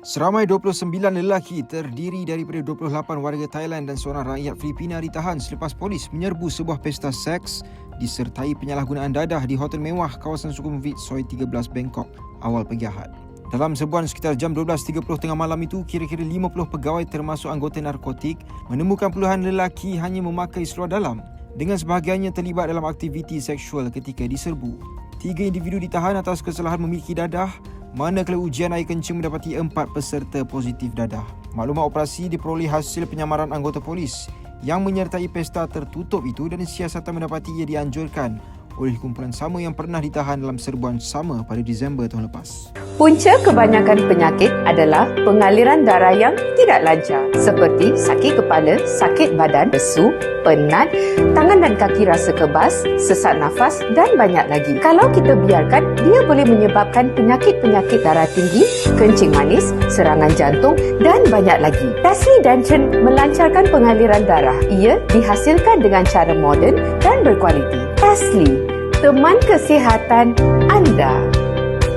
Seramai 29 lelaki terdiri daripada 28 warga Thailand dan seorang rakyat Filipina ditahan selepas polis menyerbu sebuah pesta seks disertai penyalahgunaan dadah di hotel mewah kawasan Sukhumvit Soi 13 Bangkok awal pagi Ahad. Dalam sebuah sekitar jam 12.30 tengah malam itu, kira-kira 50 pegawai termasuk anggota narkotik menemukan puluhan lelaki hanya memakai seluar dalam dengan sebahagiannya terlibat dalam aktiviti seksual ketika diserbu. Tiga individu ditahan atas kesalahan memiliki dadah manakala ujian air kencing mendapati empat peserta positif dadah. Maklumat operasi diperoleh hasil penyamaran anggota polis yang menyertai pesta tertutup itu dan siasatan mendapati ia dianjurkan oleh kumpulan sama yang pernah ditahan dalam serbuan sama pada Disember tahun lepas. Punca kebanyakan penyakit adalah pengaliran darah yang tidak lancar seperti sakit kepala, sakit badan, lesu, penat, tangan dan kaki rasa kebas, sesak nafas dan banyak lagi. Kalau kita biarkan, dia boleh menyebabkan penyakit-penyakit darah tinggi, kencing manis, serangan jantung dan banyak lagi. Tasli Dancen melancarkan pengaliran darah. Ia dihasilkan dengan cara moden dan berkualiti. Tasli, teman kesihatan anda.